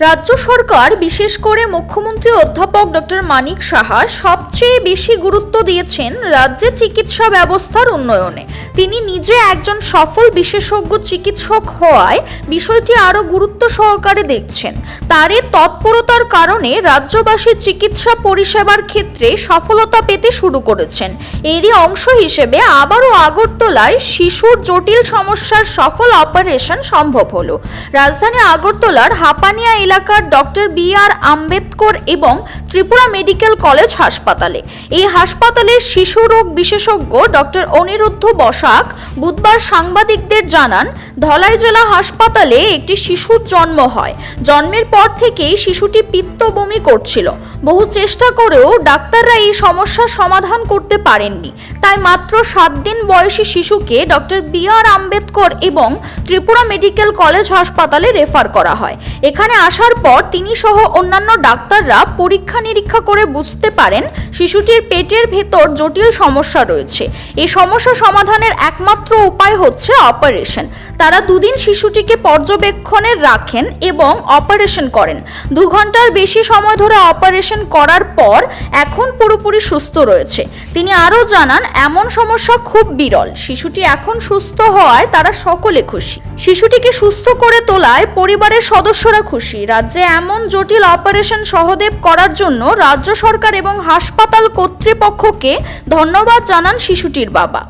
রাজ্য সরকার, বিশেষ করে মুখ্যমন্ত্রী অধ্যাপক ডক্টর মানিক সাহা, সবচেয়ে বেশি গুরুত্ব দিয়েছেন রাজ্যে চিকিৎসা ব্যবস্থার উন্নয়নে। তিনি নিজে একজন সফল বিশেষজ্ঞ চিকিৎসক হওয়ায় বিষয়টি আরও গুরুত্ব সহকারে দেখছেন। তারই তৎপরতার কারণে রাজ্যবাসী চিকিৎসা পরিষেবার ক্ষেত্রে সফলতা পেতে শুরু করেছেন। এরই অংশ হিসেবে আবারও আগরতলায় শিশুর জটিল সমস্যার সফল অপারেশন সম্ভব হলো। রাজধানী আগরতলার হাপানিয়া এলাকার ডক্টর বি আর আম্বেদকর এবং ত্রিপুরা মেডিকেল কলেজ হাসপাতালে। এই হাসপাতালের শিশু রোগ বিশেষজ্ঞ ডক্টর অনিরুদ্ধ বসাক বুধবার সাংবাদিকদের জানান, ধলাই জেলা হাসপাতালে একটি শিশুর জন্ম হয়। জন্মের পর থেকেই শিশুটি পিত্ত বমি করছিল। বহু চেষ্টা করেও ডাক্তাররা এই সমস্যার সমাধান করতে পারেননি। তাই মাত্র সাত দিন বয়সী শিশুকে ডক্টর বি আর আম্বেদকর এবং ত্রিপুরা মেডিকেল কলেজ হাসপাতালে রেফার করা হয়। এখানে আসার পর তিনি সহ অন্যান্য ডাক্তাররা পরীক্ষা নিরীক্ষা করে বুঝতে পারেন শিশুটির পেটের ভেতর জটিল সমস্যা রয়েছে। এই সমস্যা সমাধানের একমাত্র উপায় হচ্ছে অপারেশন। তারা দুদিন শিশুটিকে পর্যবেক্ষণে রাখেন এবং অপারেশন করেন। দু ঘণ্টার বেশি সময় ধরে অপারেশন করার পর এখন পুরোপুরি সুস্থ রয়েছে। তিনি আরও জানান, এমন সমস্যা খুব বিরল। শিশুটি এখন সুস্থ হওয়ায় তারা সকলে খুশি। শিশুটিকে সুস্থ করে তোলায় পরিবারের সদস্যরা খুশি। রাজ্যে এমন জটিল অপারেশন সহদেব করার জন্য রাজ্য সরকার এবং হাসপাতাল কর্তৃপক্ষকে ধন্যবাদ জানান শিশুটির বাবা।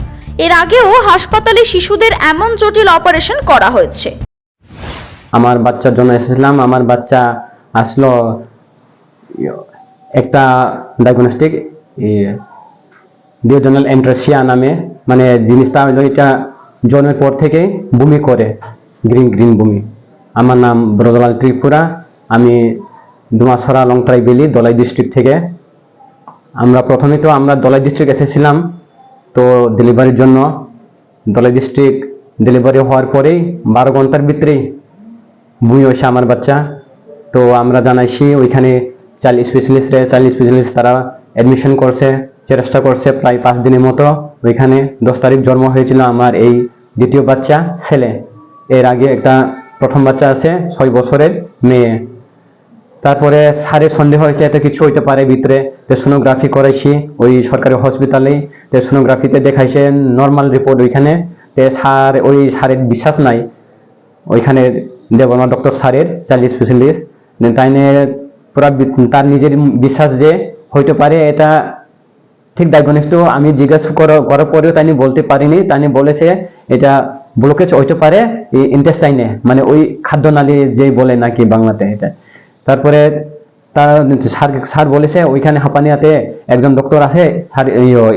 এর আগেও হাসপাতালে শিশুদের এমন জটিল অপারেশন করা হয়েছে। আমার বাচ্চার জন্য এসেছিলাম। আমার বাচ্চা আসলো ইয়ে, একটা ডায়াগনস্টিক ডিওজনাল এন্ট্রাসিয়া নামে মানে জিনিসটা হলো এটা জন্মের পর থেকে বমি করে গ্রিন গ্রিন বমি। আমার নাম ব্রজলাল ত্রিপুরা। আমি দুমাছড়া লংতরাই বেলি, দলাই ডিস্ট্রিক্ট থেকে। আমরা প্রথমে তো আমরা দলাই ডিস্ট্রিক্ট এসেছিলাম তো ডেলিভারির জন্য। দলাই ডিস্ট্রিক্ট ডেলিভারি হওয়ার পরেই বারো ঘণ্টার ভিতরেই বমি হয়েছে আমার বাচ্চা। তো আমরা জানাইছি ওইখানে চাইল্ড স্পেশালিস্টে চাইল্ড স্পেশালিস্ট তারা অ্যাডমিশন করছে, চেষ্টা করছে প্রায় পাঁচ দিনের মতো। ওইখানে দশ তারিখ জন্ম হয়েছিল আমার এই দ্বিতীয় বাচ্চা, ছেলে। এর আগে একটা প্রথম বাচ্চা আছে, ছয় বছরের মেয়ে। তারপরে স্যারের সন্দেহ হয়েছে, এত কিছু হইতে পারে ভিতরে। সোনোগ্রাফি করাইছি, ওই সরকারি হসপিটালে। তো সোনোগ্রাফিতে দেখাইছে নর্মাল রিপোর্ট ওইখানে। তো স্যার, ওই স্যারের বিশ্বাস নাই। ওইখানে দেবর্মা ডক্টর স্যারের চাইল্ড স্পেশালিস্ট তাই পুরা তার নিজের বিশ্বাস যে হইতে পারে, এটা ঠিক ডায়াগনিস আমি জিজ্ঞাসা করা- করার পরেও তাই বলতে পারিনি। তাই বলেছে, এটা ব্লকেজ হইতে পারে ইন্টেস্টাইনে মানে ওই খাদ্যনালী যে বলে নাকি বাংলাতে এটা। তারপরে তার স্যার স্যার বলেছে, ওইখানে হাঁপানিয়াতে একজন ডক্টর আছে, স্যার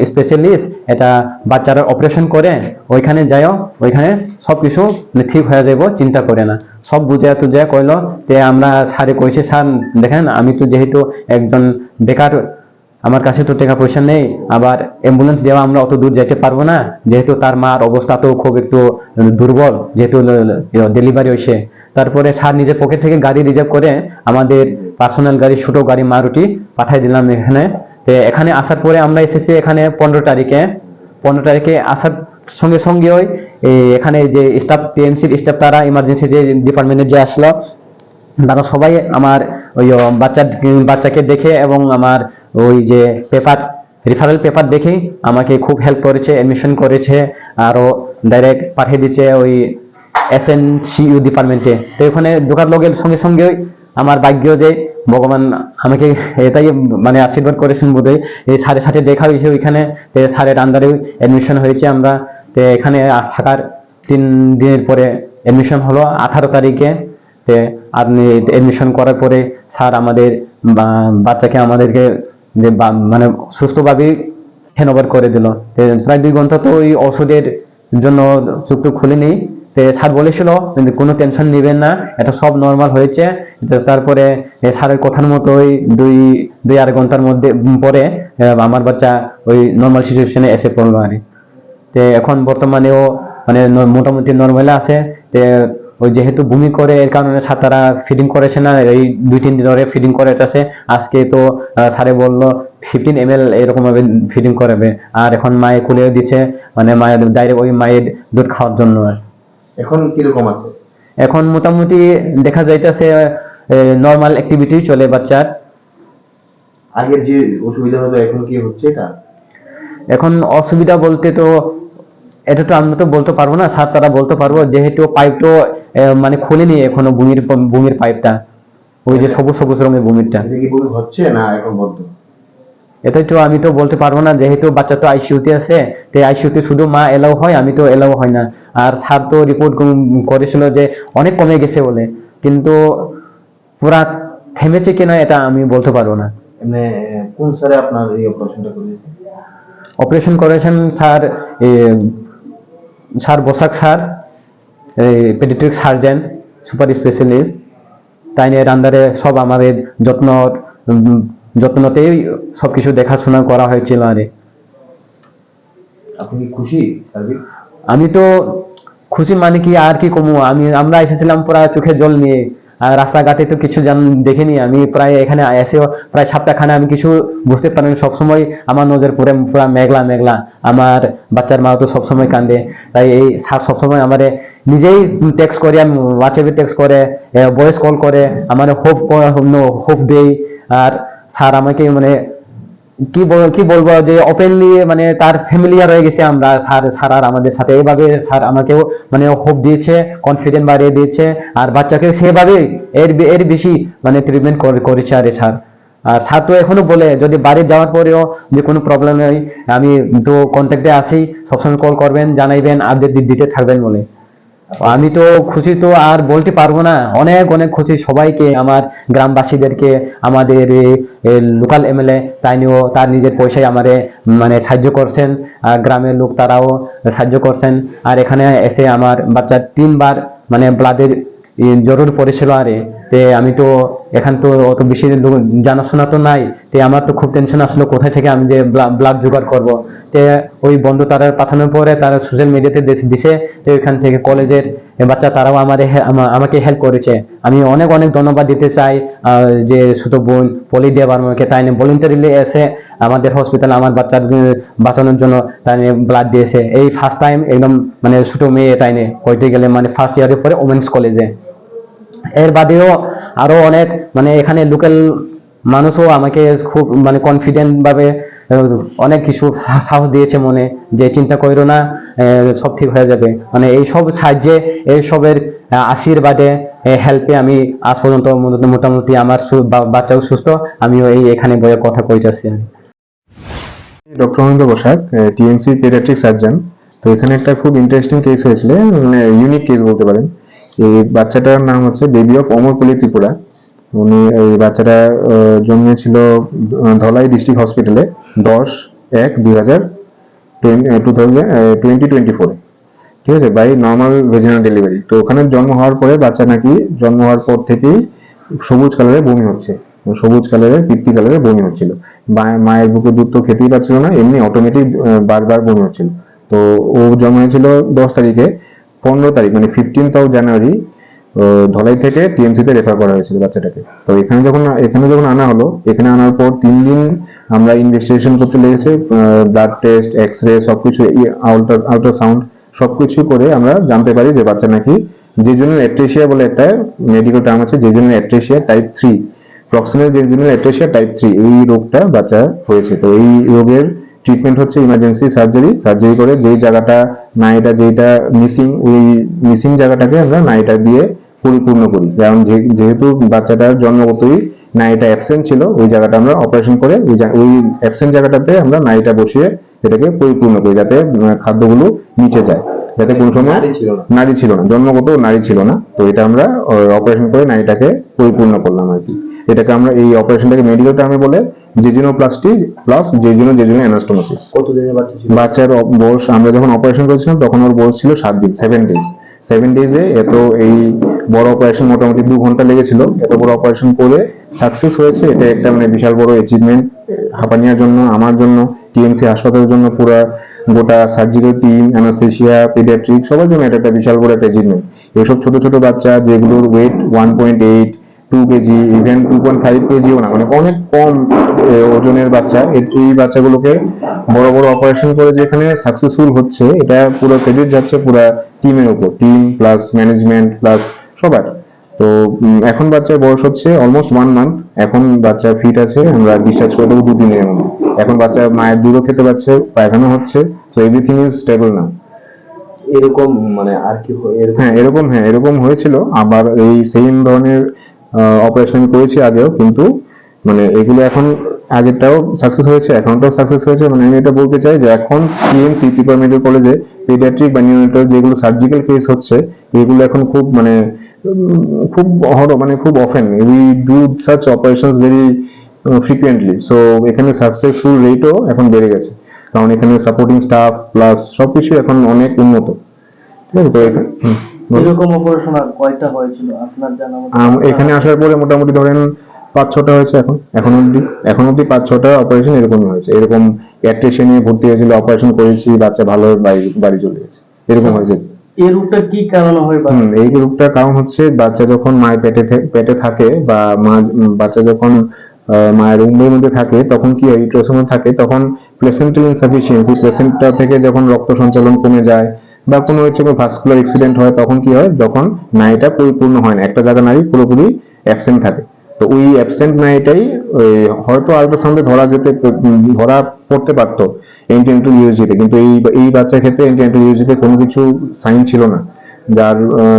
স্পেশালিস্ট এটা বাচ্চারা অপারেশন করে, ওইখানে যাও ওইখানে সব কিছু মানে ঠিক হয়ে যাব চিন্তা করে না। সব বুঝে তুঝে কইলো, তে আমরা স্যারে কইছে, স্যার, দেখেন, আমি তো যেহেতু একজন বেকার আমার কাছে তো টাকা পয়সা নেই, আবার অ্যাম্বুলেন্স দেওয়া আমরা অত দূর যেতে পারব না। যেহেতু তার মার অবস্থা তো খুব একটু দুর্বল, যেহেতু ডেলিভারি হয়েছে তারপরে স্যার নিজের পকেট থেকে গাড়ি রিজার্ভ করে আমাদের পার্সোনাল গাড়ি, ছোট গাড়ি মারুটি পাঠাই দিলাম এখানে। তো এখানে আসার পরে আমরা এসেছি এখানে পনেরো তারিখে। পনেরো তারিখে আসার সঙ্গে সঙ্গে ওই এখানে যে স্টাফ টিএমসির স্টাফ তারা ইমার্জেন্সি যে ডিপার্টমেন্টে যে আসলো তারা সবাই আমার ওই বাচ্চা, বাচ্চাকে দেখে এবং আমার ওই যে পেপার রেফারেল পেপার দেখে আমাকে খুব হেল্প করেছে অ্যাডমিশন করেছে, আরও ডাইরেক্ট পাঠিয়ে দিচ্ছে ওই এস এন সিইউ ডিপার্টমেন্টে তো ওখানে ঢোকার লগের সঙ্গে সঙ্গে আমার ভাগ্য যে ভগবান আমাকে এটাই মানে আশীর্বাদ করেছেন বোধহয়। এই সাড়ে সাথে দেখা হয়েছে ওইখানে, তো স্যারের আন্ডারে অ্যাডমিশন হয়েছে আমরা। তো এখানে থাকার তিন দিনের পরে অ্যাডমিশন হলো, আঠারো তারিখে আপনি এডমিশন করার পরে স্যার আমাদের বাচ্চাকে আমাদেরকে মানে সুস্থভাবেই হ্যান্ড করে দিল। প্রায় দুই ঘণ্টা তো ওই ওষুধের জন্য চুক্তি খুলেনি। তে স্যার বলেছিল কোনো টেনশন নেবেন না, এটা সব নর্মাল হয়েছে। তারপরে স্যারের কথার মতো ওই দুই দুই আড়াই ঘণ্টার মধ্যে পরে আমার বাচ্চা ওই নর্মাল সিচুয়েশনে এসে পড়ল আর। এখন বর্তমানেও মানে মোটামুটি নর্মাল আছে। তে ওই যেহেতু বমি করে এর কারণে স্যার তারা ফিডিং করেছে না এই দুই তিন দিন ধরে ফিডিং করাইতেছে। আজকে তো স্যারে বলল ফিফটিন এম এল এরকম ভাবে ফিডিং করাবে। আর এখন মায়ে খুলে দিচ্ছে মানে মায়ের ডাইরেক্ট ওই মায়ের দুধ খাওয়ার জন্য এখন কীরকম আছে? এখন মোটামুটি দেখা যাইতেছে নর্মাল অ্যাক্টিভিটি চলে বাচ্চার। আগের যে অসুবিধা হতো এখন কি হচ্ছে এটা? এখন অসুবিধা বলতে তো এটা তো আমরা তো বলতে পারব না স্যার তারা বলতে পারব যেহেতু পাইপ তো আহ, মানে খুলেনি এখনও ভূমির ভূমির পাইপটা ওই যে সবুজ সবুজ রঙের ভূমিরটা। এটা কি বমি হচ্ছে না এখন বন্ধ? এটাই তো আমি তো বলতে পারব না যেহেতু বাচ্চা তো আইসিইউতে আছে তো আইসিইউতে শুধু মা এলাও হয় আমি তো এলাও হয় না। আর স্যার তো রিপোর্ট করেছিল যে অনেক কমে গেছে বলে। কিন্তু পুরা থেমেছে কিনা এটা আমি বলতে পারব না। মানে কোন স্যারে আপনার এই অপারেশনটা করেছে? অপারেশন করেছেন sir sir Basak sir pediatric surgeon super specialist তাই নিয়ে আন্ডারে সব আমাদের যত্ন যত্নতেই যত্নতেই সবকিছু দেখাশোনা করা হয়েছিল আরে। আপনি খুশি আমি তো খুশি মানে কি আর কি কমু? আমি আমরা এসেছিলাম পুরা চোখে জল নিয়ে। রাস্তাঘাটে তো কিছু জান দেখিনি। আমি প্রায় এখানে এসেও প্রায় সাতটা খানে আমি কিছু বুঝতে পারিনি সবসময় আমার নজর পুরো পুরা মেঘলা মেঘলা। আমার বাচ্চার মা তো সবসময় কান্দে। তাই এই সার সবসময় আমার নিজেই টেক্স করে আমি হোয়াটসঅ্যাপে টেক্স করে ভয়েস কল করে, আমার হোপ হোপ দেই আর স্যার আমাকে মানে কি কি বলব, যে ওপেনলি মানে তার ফ্যামিলিয়ার হয়ে গেছে আমরা, স্যার স্যার আর আমাদের সাথে। এইভাবে স্যার আমাকেও মানে হোপ দিয়েছে কনফিডেন্ট বাড়িয়ে দিয়েছে, আর বাচ্চাকে সেভাবে এর এর বেশি মানে ট্রিটমেন্ট করেছে আরে স্যার। আর স্যার তো এখনও বলে, যদি বাড়ি যাওয়ার পরেও যে কোনো প্রবলেম নেই, আমি তো কন্ট্যাক্টে আসি সবসময় কল করবেন, জানাইবেন আপডেট দিতে থাকবেন বলে। আমি তো খুশি তো আর বলতে পারব না। অনেক অনেক খুশি সবাইকে, আমার গ্রামবাসীদেরকে, আমাদের লোকাল এমএলএ তাই নিয়েও তার নিজের পয়সায় আমারে মানে সাহায্য করছেন। গ্রামের লোক তারাও সাহায্য করছেন। আর এখানে এসে আমার বাচ্চার তিনবার মানে ব্লাডের জরুর পড়েছিল আরে। তে আমি তো এখান তো অত বেশি জানাশোনা তো নাই। তে আমার তো খুব টেনশন আসলো, কোথায় থেকে আমি যে ব্লাড জোগাড় করব? ওই বন্ধু তারা পাঠানোর পরে তারা সোশ্যাল মিডিয়াতে দিছে তো থেকে কলেজের বাচ্চা তারাও আমারে আমাকে হেল্প করেছে। আমি অনেক অনেক ধন্যবাদ দিতে চাই যে ছোট বোন পলি দেব আমাকে তাই নিয়ে ভলেন্টারিলি এসে আমাদের হসপিটালে আমার বাচ্চার বাঁচানোর জন্য তাই নিয়ে ব্লাড দিয়েছে। এই ফার্স্ট টাইম একদম মানে ছোট মেয়ে তাই নিয়ে কইতে গেলে মানে ফার্স্ট ইয়ারের পরে ওমেন্স কলেজে এর বাদেও আরও অনেক মানে এখানে লোকাল মানুষও আমাকে খুব মানে কনফিডেন্ট ভাবে অনেক কিছু সাহস দিয়েছে মনে যে চিন্তা করো না সব ঠিক হয়ে যাবে। মানে এই সব সাহায্যে, এই সবের আশীর্বাদে হেল্পে আমি আজ পর্যন্ত মোটামুটি- আমার বাচ্চাও সুস্থ, আমিও এই এখানে বইয়ে কথা কইতেছি doctor Anindya Basak TMC pediatric surgeon তো এখানে একটা খুব ইন্টারেস্টিং কেস হয়েছিল মানে ইউনিক কেস বলতে পারেন। এই বাচ্চাটার নাম হচ্ছে বেবি অফ অমরপল্লী ত্রিপুরা উনি এই বাচ্চাটা জন্মেছিল ধলাই ডিস্ট্রিক্ট হসপিটালে দশ এক দুই হাজার টোয়েন্টি টোয়েন্টি ঠিক আছে? বাই নর্মাল ভেজিনাল ডেলিভারি তো ওখানে জন্ম হওয়ার পরে বাচ্চা নাকি জন্ম হওয়ার পর থেকেই সবুজ কালারের বমি হচ্ছে। সবুজ কালারের পিত্তি কালারের বমি হচ্ছিল। মায়ের বুকে দুধ তো খেতেই পারছিল না, এমনি অটোমেটিক বারবার বমি হচ্ছিল। তো ও জন্ম হয়েছিল দশ তারিখে, পনেরো তারিখ মানে ফিফটিন্থ অফ জানুয়ারি ধলাই থেকে টিএমসি তে রেফার করা হয়েছিল বাচ্চাটাকে। তো এখানে যখন এখানে যখন আনা হলো, এখানে আনার পর তিন দিন আমরা ইনভেস্টিগেশন করতে লেগেছে ব্লাড টেস্ট এক্স রে সবকিছু আল্ট্রাসাউন্ড সবকিছু করে আমরা জানতে পারি যে বাচ্চা নাকি যে জন্য অ্যাট্রেশিয়া বলে একটা মেডিকেল টার্ম আছে যে জন্য অ্যাট্রেশিয়া টাইপ থ্রি প্রক্সিমাল যে জন্য অ্যাট্রেসিয়া টাইপ থ্রি এই রোগটা বাচ্চা হয়েছে। তো এই রোগের ট্রিটমেন্ট হচ্ছে ইমার্জেন্সি সার্জারি সার্জারি করে যেই জায়গাটা নাইটা যেটা মিসিং ওই মিসিং জায়গাটাকে আমরা নাইটা দিয়ে পরিপূর্ণ করি। কারণ যেহেতু বাচ্চাটার জন্মগতই নাইটা অ্যাবসেন্ট ছিল ওই জায়গাটা আমরা অপারেশন করে ওই ওই অ্যাবসেন্ট জায়গাটাতে আমরা নাইটা বসিয়ে এটাকে পরিপূর্ণ করি যাতে খাদ্যগুলো নিচে যায়। যাতে কোনো সময় নারী ছিল না। নারী ছিল না জন্মগত নারী ছিল না। তো এটা আমরা অপারেশন করে নারীটাকে পরিপূর্ণ করলাম আর কি। এটাকে আমরা এই অপারেশনটাকে মেডিকেল টার্মে বলে জেজিনোপ্লাস্টি প্লাস জেজিনো জেজিনো অ্যানাস্টোমোসিস কতদিনের বাচ্চা ছিল? বাচ্চার বয়স আমরা যখন অপারেশন করেছিলাম তখন ওর বয়স ছিল সাত দিন সেভেন ডেজ সেভেন ডেজে এত এই বড় অপারেশন মোটামুটি দু ঘণ্টা লেগেছিল। এত বড় অপারেশন করে সাকসেস হয়েছে এটা একটা মানে বিশাল বড় অ্যাচিভমেন্ট হাঁপানিয়ার জন্য আমার জন্য টিএমসি হাসপাতালের জন্য পুরো গোটা সার্জিক্যাল টিম অ্যানাস্থেশিয়া পেডিয়াট্রিক সবার জন্য এটা একটা বিশাল বড় একটা অ্যাচিভমেন্ট এইসব ছোট ছোট বাচ্চা যেগুলোর weight one point eight two kg even two point five কেজিও না মানে অনেক কম ওজনের বাচ্চা। এই বাচ্চাগুলোকে বড় বড় অপারেশন করে যেখানে সাকসেসফুল হচ্ছে এটা পুরো ক্রেডিট যাচ্ছে পুরো টিমের উপর। টিম প্লাস ম্যানেজমেন্ট প্লাস সবার। তো এখন বাচ্চার বয়স হচ্ছে অলমোস্ট ওয়ান মান্থ এখন বাচ্চা ফিট আছে আমরা ডিসচার্জ করে দেবো দুদিনের মধ্যে এখন বাচ্চা মায়ের দুধও খেতে পারছে পায়খানা হচ্ছে তো এভরিথিং ইজ স্টেবল না এরকম মানে আর কি হ্যাঁ? এরকম? হ্যাঁ এরকম হয়েছিল। আবার এই সেম ধরনের অপারেশন আমি করেছি আগেও, কিন্তু মানে এগুলো এখন আগেরটাও সাকসেস হয়েছে, এখনটাও সাকসেস হয়েছে। মানে আমি এটা বলতে চাই যে এখন টিএমসি ত্রিপুরা মেডিকেল কলেজে পেডিয়াট্রিক বা নিউনেটাল যেগুলো সার্জিক্যাল কেস হচ্ছে, এগুলো এখন খুব মানে খুব হর মানে খুব often we do such operations very frequently so এখানে সাকসেসফুল রেটও এখন বেড়ে গেছে। কারণ এখানে সাপোর্টিং স্টাফ প্লাস সবকিছু এখন অনেক উন্নত। ঠিক আছে? তো এখানে। এরকম অপারেশন আর কয়টা হয়েছিল? আপনার জানা? এখানে আসার পরে মোটামুটি ধরেন পাঁচ ছটা হয়েছে এখন। এখন অব্দি এখন অব্দি পাঁচ ছটা অপারেশন এরকমই হয়েছে। এরকম অ্যাট্রেশন নিয়ে ভর্তি হয়েছিল অপারেশন করেছি বাচ্চা ভালো বাড়ি চলে গেছে। এরকম হয়েছে। এই রোগটা কি কারণে হয় বা? এই রোগটার কারণ হচ্ছে বাচ্চা যখন মায়ের পেটে পেটে থাকে বা মা বাচ্চা যখন মায়ের উম্বের মধ্যে থাকে তখন কি হয় ইউট্রাসে থাকে? তখন প্লেসেন্টাল ইনসাফিসিয়েন্সি প্লেসেন্টা থেকে যখন রক্ত সঞ্চালন কমে যায় বা কোনো হচ্ছে ভাস্কুলার অ্যাক্সিডেন্ট হয়, তখন কি হয়? যখন নাড়িটা পরিপূর্ণ হয় না, একটা জায়গা নাড়ি পুরোপুরি অ্যাবসেন্ট থাকে। তো ওই অ্যাবসেন্ট নাড়িটাই ওই হয়তো আল্ট্রাসাউন্ডে ধরা যেতে, ধরা পড়তে পারতো এন্টিএন্টাল ইউজিতে কিন্তু এই এই বাচ্চার ক্ষেত্রে এন্টিএন্টাল ইউজিতে কোনো কিছু সাইন ছিল না। যার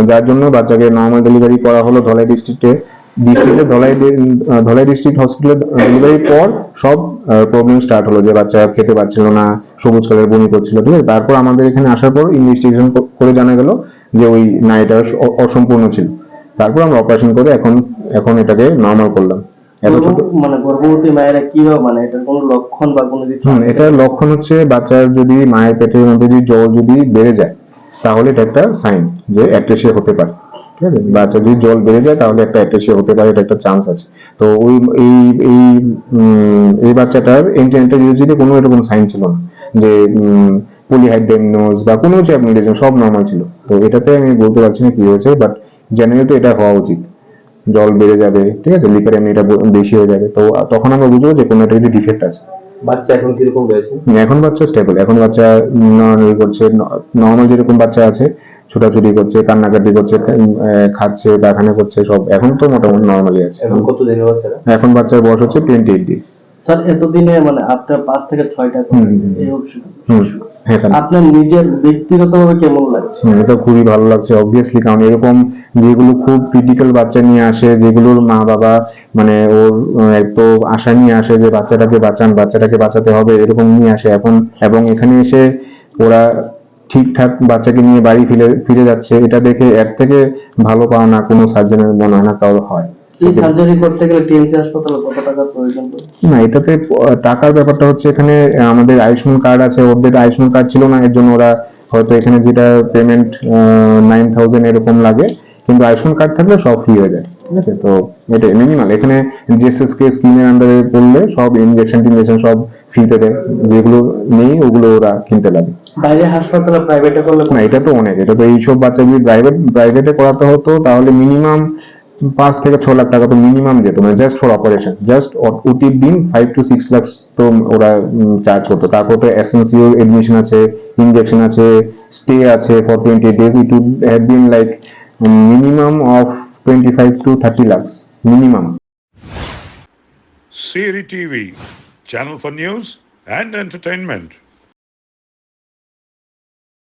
যার জন্য বাচ্চাকে নর্মাল ডেলিভারি করা হলো, ধলাই ডিস্ট্রিক্টে ডিস্ট্রিক্টে ধলাই ধলাই ডিস্ট্রিক্ট হসপিটালে ডেলিভারির পর সব প্রবলেম স্টার্ট হলো যে বাচ্চা খেতে পারছিল না সবুজ কালার বমি করছিল ঠিক আছে? তারপর আমাদের এখানে আসার পর ইনভেস্টিগেশন করে জানা গেল যে ওই নাইটা অসম্পূর্ণ ছিল। তারপর আমরা অপারেশন করে এখন এখন এটাকে নর্মাল করলাম। এত ছোট মানে গর্ভবতী মায়েরা কীভাবে মানে এটার কোনো লক্ষণ বা কোনো কিছু এটার লক্ষণ হচ্ছে বাচ্চার যদি মায়ের পেটের মধ্যে যদি জল যদি বেড়ে যায় তাহলে এটা একটা সাইন যে অ্যাট্রেসিয়া হতে পারে। ঠিক আছে বাচ্চা যদি জল বেড়ে যায় তাহলে একটা অ্যাট্রেসিয়া হতে পারে এটা একটা চান্স আছে। তো ওই এই এই এই বাচ্চাটার ইউজিতে কোনো এরকম সাইন ছিল না যে পলিহাইড্রেমনোজ বা কোনো হচ্ছে সব নর্মাল ছিল। তো এটাতে আমি বলতে পারছি না কি হয়েছে বাট জেনারেলি তো এটা হওয়া উচিত। জল বেড়ে যাবে ঠিক আছে? লিপার এটা বেশি হয়ে যাবে। তো তখন আমরা বুঝব যে কোনো একটা ডিফেক্ট আছে। বাচ্চা এখন কীরকম রয়েছে? এখন বাচ্চা স্টেবল এখন বাচ্চা নর্মাল করছে নর্মাল যেরকম বাচ্চা আছে ছোটাছুটি করছে কান্নাকাটি করছে খাচ্ছে পায়খানা করছে সব এখন তো মোটামুটি নর্মালি আছে। এখন কত দিনের বাচ্চারা এখন বাচ্চার বয়স হচ্ছে টোয়েন্টি এইট ডেজ স্যার এতদিনে মানে আপনার পাঁচ থেকে ছয়টা হ্যাঁ আপনার নিজের ব্যক্তিগতভাবে কেমন লাগছে? এটা খুবই ভালো লাগছে অবভিয়াসলি কারণ এরকম যেগুলো খুব ক্রিটিক্যাল বাচ্চা নিয়ে আসে যেগুলোর মা বাবা মানে ওর এত আশা নিয়ে আসে যে বাচ্চাটাকে বাঁচান বাচ্চাটাকে বাঁচাতে হবে এরকম নিয়ে আসে এখন। এবং এখানে এসে ওরা ঠিকঠাক বাচ্চাকে নিয়ে বাড়ি ফিরে ফিরে যাচ্ছে এটা দেখে এর থেকে ভালো পাওয়া না কোনো সার্জনের মনে হয় না কারও হয়। সার্জারি করতে গেলে টিএমসি হাসপাতালে কত টাকার প্রয়োজন না এটাতে টাকার ব্যাপারটা হচ্ছে এখানে আমাদের আয়ুষ্মান কার্ড আছে ওদের আয়ুষ্মান কার্ড ছিল না এর জন্য ওরা হয়তো এখানে যেটা পেমেন্ট নাইন থাউজেন্ড এরকম লাগে কিন্তু আয়ুষ্মান কার্ড থাকলে সব ফ্রি হয়ে যায় ঠিক আছে? তো এটা মিনিমাল এখানে জিএসএসকে স্কিমের আন্ডারে পড়লে সব ইনজেকশন টিনজেকশন সব ফ্রিতে দেয় যেগুলো নেই ওগুলো ওরা কিনতে লাগে। বাইরে হাসপাতালে প্রাইভেটে করলে না এটা তো অনেক এটা তো এইসব বাচ্চা যদি প্রাইভেট প্রাইভেটে করাতে হতো তাহলে মিনিমাম পাঁচ থেকে ছ লাখ টাকা তো মিনিমাম যেত মানে জাস্ট ফর অপারেশন জাস্ট ওটির দিন ফাইভ টু সিক্স লাখ তো ওরা চার্জ করতো তারপর তো এসেন্সিয়াল এডমিশন আছে ইনজেকশন আছে স্টে আছে for twenty days it would have been like minimum of twenty five to thirty lakhs minimum Siri TV, channel for news and entertainment.